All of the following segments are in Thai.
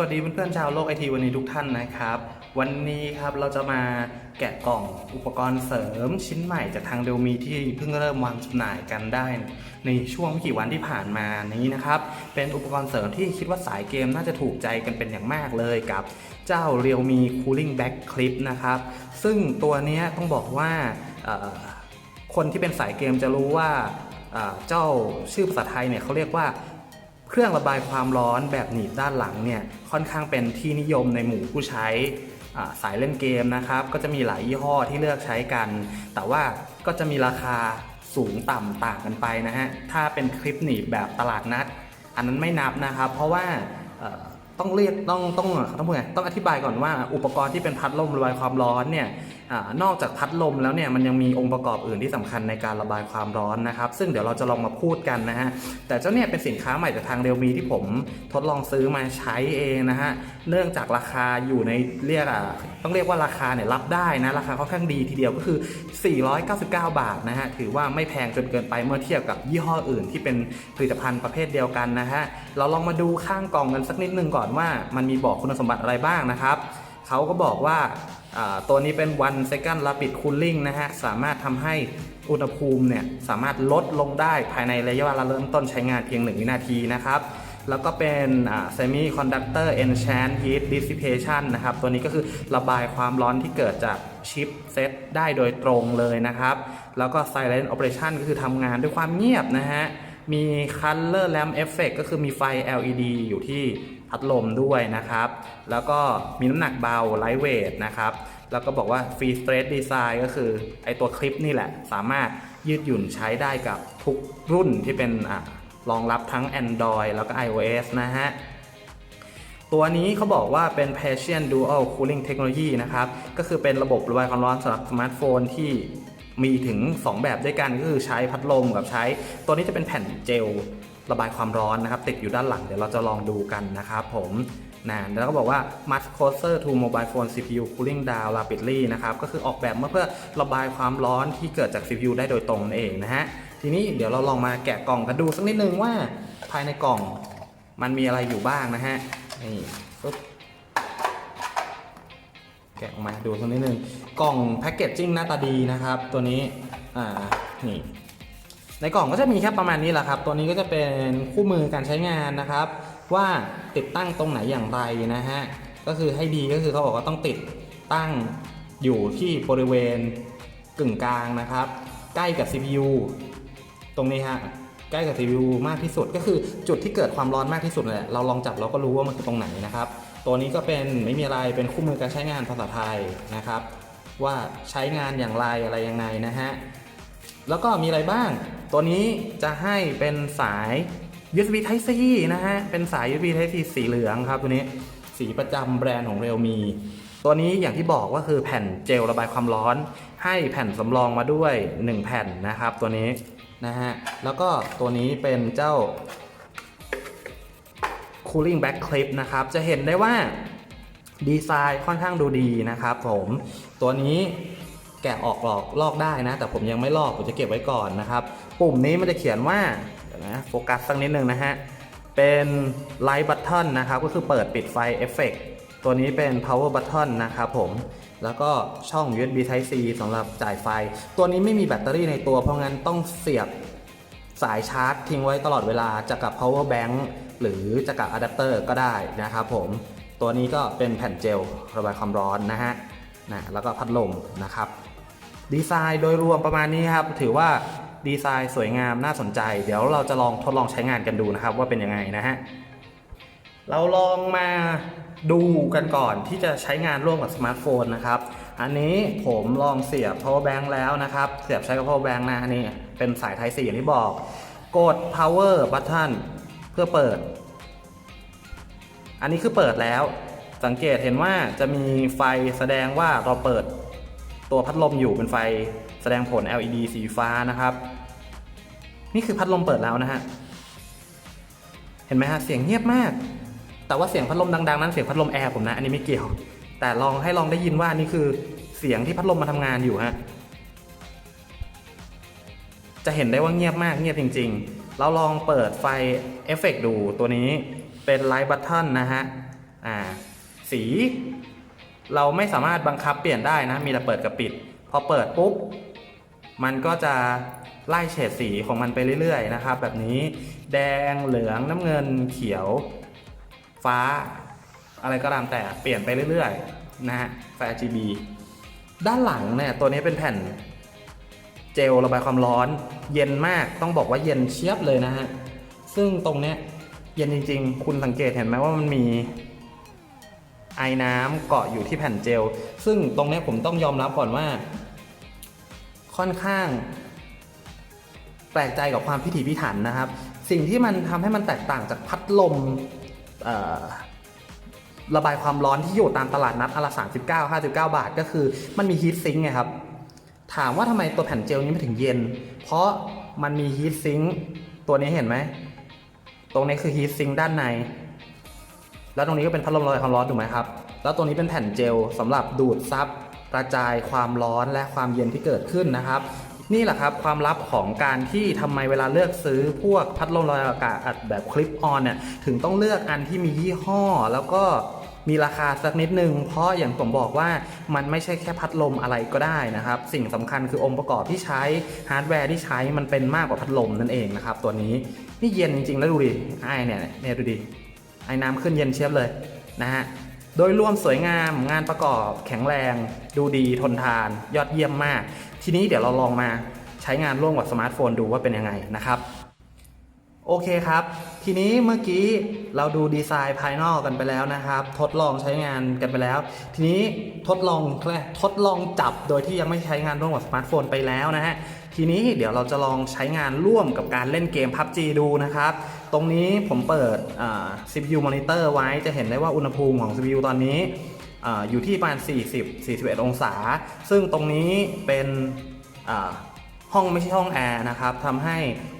วัสดีเพื่อนๆชาวโลกไอทีวันนี้ทุกท่านนะครับ วันนี้ครับเราจะมาแกะกล่องอุปกรณ์เสริมชิ้นใหม่จากทางเดลมีที่เพิ่งเริ่มวางจำหน่ายกันได้ ในช่วงไม่กี่วันที่ผ่านมานี้นะครับเป็นอุปกรณ์เสริมที่คิดว่าสายเกมน่าจะถูกใจกันเป็นอย่างมากเลยกับเจ้า Realme Cooling Back Clip นะครับซึ่งตัวนี้ต้องบอกว่าคนที่เป็นสายเกมจะรู้ว่าเจ้าชื่อภาษาไทยเนี่ยเขาเรียกว่า เครื่องระบายความร้อนแบบหนีบด้านหลังเนี่ยค่อนข้างเป็นที่นิยมในหมู่ผู้ใช้สายเล่นเกมนะครับ ก็จะมีหลายยี่ห้อที่เลือกใช้กัน แต่ว่าก็จะมีราคาสูงต่ำต่างกันไปนะฮะ ถ้าเป็นคลิปหนีบแบบตลาดนัด อันนั้นไม่นับนะครับ เพราะว่าต้องเรียกต้องต้องต้องพูดไงต้องอธิบายก่อนว่าอุปกรณ์ที่เป็นพัดลมระบายความร้อนเนี่ย อนอกจากพัดลมแล้วเนี่ยมันยังมีองค์ประกอบอื่นที่สำคัญในการระบายความร้อนนะครับ ซึ่งเดี๋ยวเราจะลองมาพูดกันนะฮะแต่เจ้าเนี่ยเป็นสินค้าใหม่จากทางเรลมีที่ผมทดลองซื้อมาใช้เองนะฮะเนื่องจากราคาอยู่ในเรียกอะต้องเรียกว่าราคาเนี่ยรับได้นะราคาค่อนข้างดีทีเดียวก็คือ 499 บาทนะฮะถือว่าไม่แพงจนเกินไปเมื่อเทียบกับยี่ห้ออื่น ที่เป็นผลิตภัณฑ์ประเภทเดียวกันนะฮะเราลองมาดูข้างกล่องกันสักนิดนึงก่อนว่า มันมีบอกคุณสมบัติอะไรบ้างนะครับเขาก็บอกว่า ตัวนี้เป็น one second rapid cooling นะฮะ สามารถทำให้อุณหภูมิเนี่ย สามารถลดลงได้ภายในระยะเวลาเริ่มต้นใช้งานเพียง 1 วินาทีนะครับ แล้วก็เป็น semi conductor enchant heat dissipation นะครับ ตัวนี้ก็คือระบายความร้อนที่เกิดจากชิปเซตได้โดยตรงเลยนะครับ แล้วก็ silent operation ก็คือทำงานด้วยความเงียบนะฮะ มี color lamp effect ก็คือมีไฟ LED อยู่ที่พัดลมด้วยนะครับ แล้วก็มีน้ำหนักเบา lightweight นะครับ แล้วก็บอกว่า free stress design ก็คือไอตัวคลิปนี่แหละ สามารถยืดหยุ่นใช้ได้กับทุกรุ่นที่เป็นอรองรับทั้ง Android แล้วก็ iOS นะฮะ ตัวนี้เขาบอกว่าเป็น Passion Dual Cooling Technology นะครับ ก็คือเป็นระบบระบายความร้อนสำหรับสมาร์ทโฟนที่ มีถึง 2 แบบด้วยกันก็คือใช้พัดลมกับใช้ ตัวนี้จะเป็นแผ่นเจลระบายความร้อนนะครับติดอยู่ด้านหลัง เดี๋ยวเราจะลองดูกันนะครับผมนะแล้วก็บอกว่า much closer to mobile phone CPU cooling down rapidly นะครับ ก็คือออกแบบมาเพื่อระบายความร้อนที่เกิดจาก CPU ได้โดยตรงนั่นเองนะฮะ ทีนี้เดี๋ยวเราลองมาแกะกล่องกันดูสักนิดนึงว่าภายในกล่องมันมีอะไรอยู่บ้างนะฮะ นี่ปึ๊บ แกะออกมาดูสักนิดนึงกล่องแพคเกจจิ้งหน้าตาดีนะครับ ตัวนี้อ่านี่ในกล่องก็จะมีแค่ประมาณนี้แหละครับ ตัวนี้ก็จะเป็นคู่มือการใช้งานนะครับ ว่าติดตั้งตรงไหนอย่างไรนะฮะก็คือให้ดีก็คือเขาบอกว่าต้องติดตั้งอยู่ที่บริเวณกึ่งกลางนะครับ ใกล้กับ CPU ตรงนี้ฮะใกล้กับ CPU มากที่สุดก็คือจุดที่เกิดความร้อนมากที่สุดแหละเราลองจับเราก็รู้ว่ามันคือตรงไหนนะครับ ตัวนี้ก็เป็นไม่มีอะไรเป็นคู่มือการใช้งานภาษาไทยนะครับ ว่าใช้งานอย่างไรอะไรยังไงนะฮะแล้วก็มีอะไรบ้าง ตัวนี้จะให้เป็นสาย USB Type C นะฮะเป็นสาย USB Type C สีเหลืองครับตัวนี้สีประจำแบรนด์ของ Realme ตัวนี้อย่างที่บอกก็คือแผ่นเจลระบายความร้อน ให้แผ่นสำรองมาด้วย 1 แผ่นนะครับ ตัวนี้นะฮะแล้วก็ตัวนี้เป็นเจ้า Cooling Back Clip นะครับ จะเห็นได้ว่าดีไซน์ค่อนข้างดูดีนะครับผมตัวนี้แกะออกหลอกลอกได้นะ แต่ผมยังไม่ลอกผมจะเก็บไว้ก่อนนะครับ ปุ่มนี้มันจะเขียนว่านะโฟกัสสักนิดนึงนะฮะ เป็น Light Button นะครับ ก็คือเปิดปิดไฟเอฟเฟกตัวนี้เป็น Power Button นะครับผมแล้วก็ช่อง USB Type C สำหรับจ่ายไฟ ตัวนี้ไม่มีแบตเตอรี่ในตัวเพราะงั้นต้องเสียบ สายชาร์จทิ้งไว้ตลอดเวลาจะกับ power bank หรือจะกับอะแดปเตอร์ก็ได้นะครับผมตัวนี้ก็เป็นแผ่นเจลระบายความร้อนนะฮะนะแล้วก็พัดลมนะครับ ดีไซน์โดยรวมประมาณนี้ครับ ถือว่าดีไซน์สวยงามน่าสนใจ เดี๋ยวเราจะลองทดลองใช้งานกันดูนะครับ ว่าเป็นยังไงนะฮะเราลองมาดูกันก่อนที่จะใช้งานร่วมกับสมาร์ทโฟนนะครับ อันนี้ผมลองเสียบ power bank แล้วนะครับ เสียบใช้กับ power bank นะ อันนี้เป็นสาย Type C อย่างที่บอก กด power button เพื่อเปิด อันนี้คือเปิดแล้ว สังเกตเห็นว่าจะมีไฟแสดงว่าเราเปิดตัวพัดลมอยู่เป็นไฟแสดงผล LED สีฟ้านะครับ นี่คือพัดลมเปิดแล้วนะฮะ เห็นไหมฮะ เสียงเงียบมาก แต่ว่าเสียงพัดลมดัง ๆ นั้นเสียงพัดลมแอร์ผมนะ อันนี้ไม่เกี่ยว แต่ลองให้ลองได้ยินว่านี่คือเสียงที่พัดลมมาทำงานอยู่ฮะจะเห็นได้ว่าเงียบมากเงียบจริง ๆ เราลองเปิดไฟเอฟเฟกต์ดูตัวนี้เป็นไลท์บัต t ันนะฮะ อ่า สี เราไม่สามารถบังคับเปลี่ยนได้นะ มีแต่เปิดกับปิด พอเปิดปุ๊บ มันก็จะไล่เฉดสีของมันไปเรื่อยๆนะครับ แบบนี้ แดงเหลืองน้ำเงินเขียว ฟ้า อะไรก็ตามแต่เปลี่ยนไปเรื่อยๆนะฮะไฟ RGB ด้านหลังเนี่ยตัวนี้เป็นแผ่นเจลระบายความร้อน เย็นมากต้องบอกว่าเย็นเชียบเลยนะฮะ ซึ่งตรงเนี้ยเย็นจริง ๆ คุณสังเกตเห็นไหมว่ามันมีไอน้ำเกาะอยู่ที่แผ่นเจล ซึ่งตรงเนี้ยผมต้องยอมรับก่อนว่า ค่อนข้าง แปลกใจกับความพิถีพิถันนะครับ สิ่งที่มันทำให้มันแตกต่างจากพัดลม ระบายความร้อนที่อยู่ตามตลาดนัดอนละ39 59บเก้าบาท ก็คือมันมีฮีทซิงค์ไงครับ ถามว่าทำไมตัวแผ่นเจลนี้ไม่ถึงเย็น เพราะมันมีฮีทซิงค์ตัวนี้เห็นไหม ตรงนี้คือฮีทซิงค์ด้านใน แล้วตรงนี้ก็เป็นพัดลมระบายความร้อนถูกไหมครับ แล้วตัวนี้เป็นแผ่นเจลสำหรับดูดซับกระจายความร้อนและความเย็นที่เกิดขึ้นนะครับนี่แหละครับความลับของการที่ทำไมเวลาเลือกซื้อพวกพัดลมระบายอากาศแบบคลิปออนเนี่ยถึงต้องเลือกอันที่มียี่ห้อแล้วก็ มีราคาสักนิดนึง เพราะอย่างผมบอกว่ามันไม่ใช่แค่พัดลมอะไรก็ได้นะครับ สิ่งสำคัญคือองค์ประกอบที่ใช้ฮาร์ดแวร์ที่ใช้มันเป็นมากกว่าพัดลมนั่นเองนะครับตัวนี้นี่เย็นจริงๆแล้วดูดิไอเนี่ยเนี่ยดูดิไอ้น้ำขึ้นเย็นเชียบเลยนะฮะโดยรวมสวยงามงานประกอบแข็งแรง ดูดีทนทาน ยอดเยี่ยมมาก ทีนี้เดี๋ยวเราลองมาใช้งานร่วมกับสมาร์ทโฟนดูว่าเป็นยังไงนะครับ โอเคครับ ทีนี้เมื่อกี้เราดูดีไซน์ภายนอกกันไปแล้วนะครับ ทดลองใช้งานกันไปแล้ว ทีนี้ทดลองแค่ทดลองจับโดยที่ยังไม่ใช้งานร่วมกับสมาร์ทโฟนไปแล้วนะฮะ ทีนี้เดี๋ยวเราจะลองใช้งานร่วมกับการเล่นเกม PUBG ดูนะครับ ตรงนี้ผมเปิด CPU monitor ไว้จะเห็นได้ว่าอุณหภูมิของ CPU ตอนนี้ออยู่ที่ประมาณ40 41 องศา ซึ่งตรงนี้เป็น ห้องไม่ใช่ห้องแอร์นะครับทำให้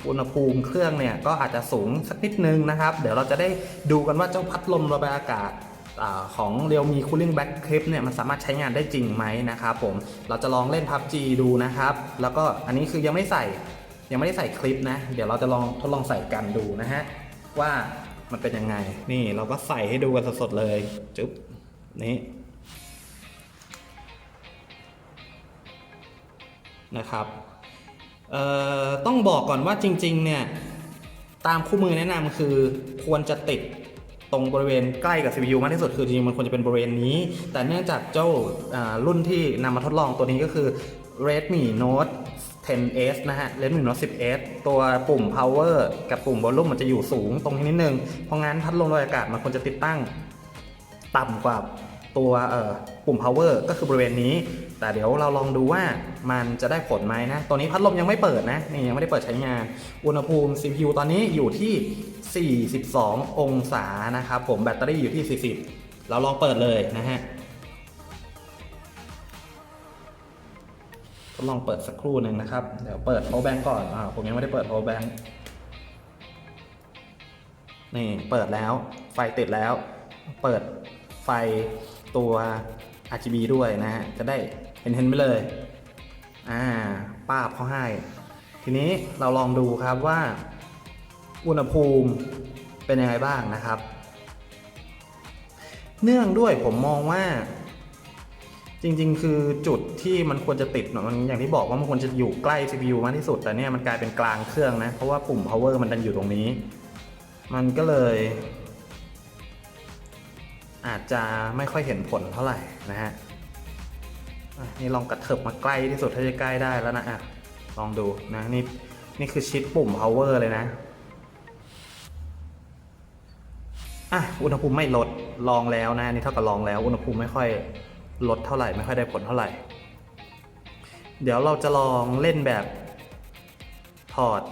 อุณหภูมิเครื่องเนี่ยก็อาจจะสูงสักนิดนึงนะครับ เดี๋ยวเราจะได้ดูกันว่าเจ้าพัดลมระบายอากาศอของ Realme Cooling Back Clip เนี่ยมันสามารถใช้งานได้จริงไหมนะครับผมเราจะลองเล่น PUBG ดูนะครับ แล้วก็อันนี้คือยังไม่ใส่ยังไม่ได้ใส่คลิปนะ เดี๋ยวเราจะลองทดลองใส่กันดูนะฮะว่ามันเป็นยังไง นี่เราก็ใส่ให้ดูกันสดๆเลยจุ๊บนี่นะครับ ต้องบอกก่อนว่าจริงๆเนี่ยตามคู่มือแนะนำคือควรจะติดตรงบริเวณใกล้กับ CPU มากที่สุดคือจริงๆมันควรจะเป็นบริเวณนี้ แต่เนื่องจากเจ้ารุ่นที่นำมาทดลองตัวนี้ก็คือ Redmi Note 10s นะฮะ Redmi Note 10s ตัวปุ่ม power กับปุ่ม volume มันจะอยู่สูงตรงนี้นิดนึง เพราะงั้นพัดลมระบายอากาศมันควรจะติดตั้งต่ำกว่า ตัวเอ่อปุ่ม power ก็คือบริเวณนี้ แต่เดี๋ยวเราลองดูว่ามันจะได้ผลไหมนะ ตัวนี้พัดลมยังไม่เปิดนะ นี่ยังไม่ได้เปิดใช้งาน อุณหภูมิ CPU ตอนนี้อยู่ที่ 42 องศานะครับผม แบตเตอรี่อยู่ที่ 40 เราลองเปิดเลยนะฮะทดลองเปิดสักครู่หนึ่งนะครับ เดี๋ยวเปิด power bank ก่อนอ่าผมยังไม่ได้เปิด power bank นี่เปิดแล้ว ไฟติดแล้ว เปิดไฟ ตัว RGB ด้วยนะฮะ จะได้เห็นเห็นไปเลย อ่า ป้าบเขาให้ ทีนี้เราลองดูครับว่า อุณหภูมิเป็นยังไงบ้างนะครับ เนื่องด้วยผมมองว่า จริง ๆ คือจุดที่มันควรจะติดเนอะมันอย่างที่บอกว่ามันควรจะอยู่ใกล้ CPU มากที่สุด แต่เนี่ยมันกลายเป็นกลางเครื่องนะ เพราะว่าปุ่ม power มันดันอยู่ตรงนี้ มันก็เลย อาจจะไม่ค่อยเห็นผลเท่าไหร่นะฮะนี่ลองกระเถิบมาใกล้ที่สุดถ้าจะใกล้ได้แล้วนะอะลองดูนะนี่นี่คือชิดปุ่ม power เลยนะอะอุณหภูมิไม่ลดลองแล้วนะนี่เท่ากับลองแล้ว อุณหภูมิไม่ค่อยลดเท่าไหร่ไม่ค่อยได้ผลเท่าไหร่ เดี๋ยวเราจะลองเล่นแบบถอด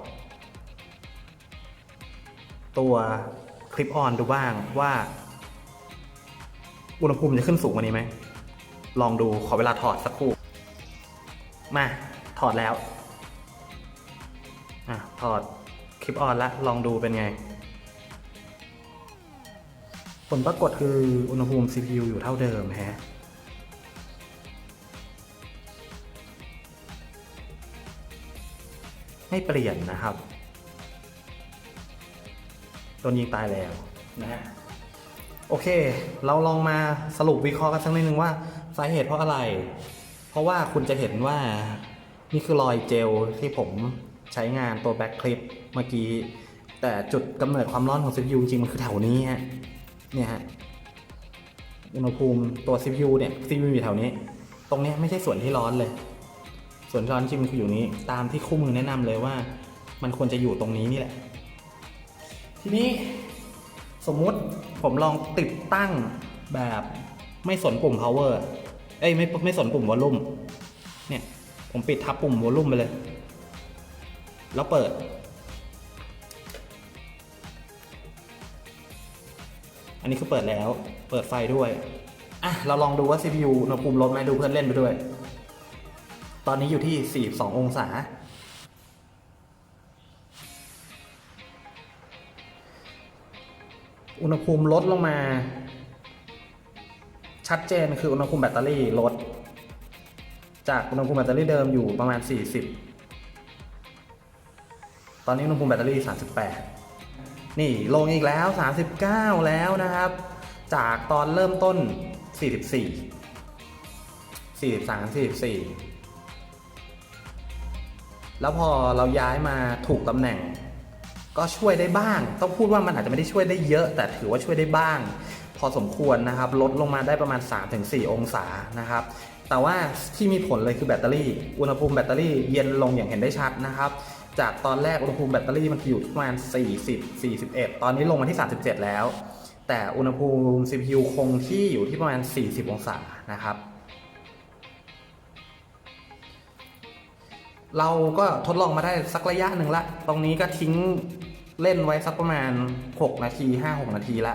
ตัวคลิปออนดูบ้างว่า อุณหภูมิจะขึ้นสูงกว่านี้ไหม ลองดูขอเวลาถอดสักครู่ มา ถอดแล้ว อะ ถอดคลิปออนแล้วลองดูเป็นไง ผลปรากฏคืออุณหภูมิ CPU อยู่เท่าเดิมแฮะไม่เปลี่ยนนะครับ โดนยิงตายแล้วนะฮะ โอเค เราลองมาสรุปวิเคราะห์กันสักนิดนึงว่าสาเหตุเพราะอะไร เพราะว่าคุณจะเห็นว่านี่คือรอยเจลที่ผมใช้งานตัวแบ็คคลิปเมื่อกี้ แต่จุดกำเนิดความร้อนของ CPU จริงมันคือแถวนี้ฮะเนี่ยฮะอุณหภูมิตัว CPU เนี่ย CPU อยู่แถวนี้ ตรงเนี้ยไม่ใช่ส่วนที่ร้อนเลย ส่วนที่ร้อนจริงมันคืออยู่นี้ ตามที่คู่มือแนะนำเลยว่า มันควรจะอยู่ตรงนี้นี่แหละ ทีนี้สมมุติ ผมลองติดตั้งแบบไม่สนปุ่ม power เอ้ยไม่ไม่สนปุ่ม volume เนี่ย ผมปิดทับปุ่ม volume ไปเลย แล้วเปิด อันนี้คือเปิดแล้ว เปิดไฟด้วย อะ เราลองดูว่า CPU อุณหภูมิลดไหมดูเพื่อนเล่นไปด้วย ตอนนี้อยู่ที่ 42 องศา อุณหภูมิลดลงมา ชัดเจนคืออุณหภูมิแบตเตอรี่ลด จากอุณหภูมิแบตเตอรี่เดิมอยู่ประมาณ 40 ตอนนี้อุณหภูมิแบตเตอรี่ 38 นี่ลงอีกแล้ว 39 แล้วนะครับ จากตอนเริ่มต้น 44 43 44 แล้วพอเราย้ายมาถูกตำแหน่ง ก็ช่วยได้บ้าง ต้องพูดว่ามันอาจจะไม่ได้ช่วยได้เยอะ แต่ถือว่าช่วยได้บ้าง พอสมควรนะครับ ลดลงมาได้ประมาณ 3-4 องศานะครับแต่ว่าที่มีผลเลยคือแบตเตอรี่ อุณหภูมิแบตเตอรี่เย็นลงอย่างเห็นได้ชัดนะครับ จากตอนแรกอุณหภูมิแบตเตอรี่มันอยู่ที่ประมาณ 40 41 ตอนนี้ลงมาที่ 37 แล้ว แต่อุณหภูมิ CPU คงที่อยู่ที่ประมาณ 40 องศานะครับ เราก็ทดลองมาได้สักระยะหนึ่งละ ตรงนี้ก็ทิ้ง เล่นไว้สักประมาณ 6 นาที 5-6 นาทีละ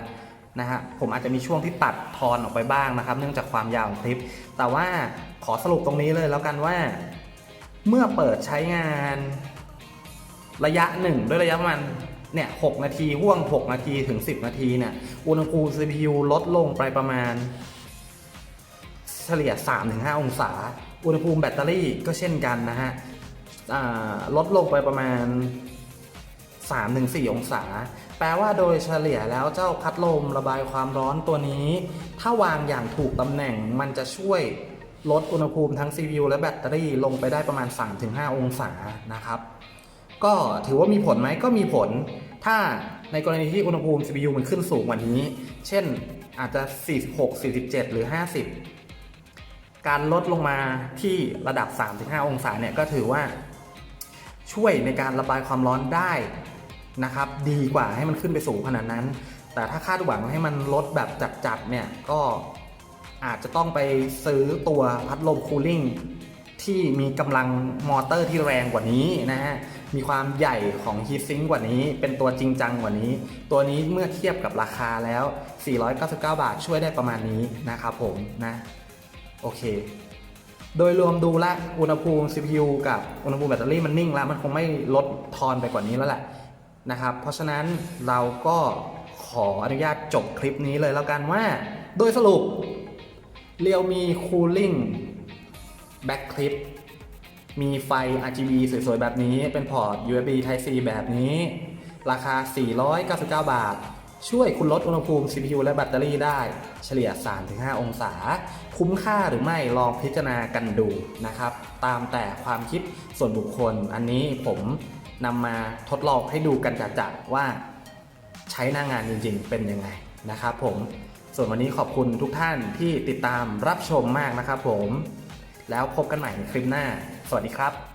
นะฮะผมอาจจะมีช่วงที่ตัดทอนออกไปบ้างนะครับ เนื่องจากความยาวของคลิป แต่ว่าขอสรุปตรงนี้เลยแล้วกันว่า เมื่อเปิดใช้งานระยะหนึ่งด้วยระยะประมาณเนี่ย6นาทีห่วง 6 นาทีถึง 10 นาทีเนี่ยอุณหภูมิ CPU ลดลงไปประมาณ เฉลี่ย 3-5 องศา อุณหภูมิแบตเตอรี่ก็เช่นกันนะฮะลดลงไปประมาณ 3-4 องศา แปลว่าโดยเฉลี่ยแล้วเจ้าพัดลมระบายความร้อนตัวนี้ ถ้าวางอย่างถูกตำแหน่งมันจะช่วยลดอุณหภูมิทั้ง CPU และแบตเตอรี่ลงไปได้ประมาณ 3-5 องศานะครับ ก็ถือว่ามีผลไหมก็มีผล ถ้าในกรณีที่อุณหภูมิ CPU มันขึ้นสูงกว่านี้ เช่นอาจจะ 46 47 หรือ 50 การลดลงมาที่ระดับ 3-5 องศาเนี่ยก็ถือว่าช่วยในการระบายความร้อนได้ นะครับดีกว่าให้มันขึ้นไปสูงขนาดนั้น แต่ถ้าคาดหวังให้มันลดแบบจัดๆเนี่ยก็อาจจะต้องไปซื้อตัวพัดลมคูลิ่งที่มีกำลังมอเตอร์ที่แรงกว่านี้นะฮะ มีความใหญ่ของฮีทซิงกว่านี้ เป็นตัวจริงจังกว่านี้ ตัวนี้เมื่อเทียบกับราคาแล้ว 499 บาทช่วยได้ประมาณนี้นะครับผมนะ โอเค โดยรวมดูละ อุณหภูมิ CPU กับอุณหภูมิแบตเตอรี่มันนิ่งแล้ว มันคงไม่ลดทอนไปกว่านี้แล้วแหละ นะครับ เพราะฉะนั้นเราก็ขออนุญาตจบคลิปนี้เลยแล้วกันว่า โดยสรุปเรียวมี Cooling Back Clip มีไฟ RGB สวยๆ แบบนี้เป็นพอร์ต USB Type C แบบนี้ ราคา 499 บาท ช่วยคุณลดอุณหภูมิ CPU และแบตเตอรี่ได้ เฉลี่ย 3-5 องศา คุ้มค่าหรือไม่ลองพิจารณากันดูนะครับ ตามแต่ความคิดส่วนบุคคล อันนี้ผม นำมาทดลองให้ดูกันจัดๆว่าใช้หน้างานจริงๆ เป็นยังไงนะครับผมส่วนวันนี้ขอบคุณทุกท่านที่ติดตามรับชมมากนะครับผม แล้วพบกันใหม่ในคลิปหน้า สวัสดีครับ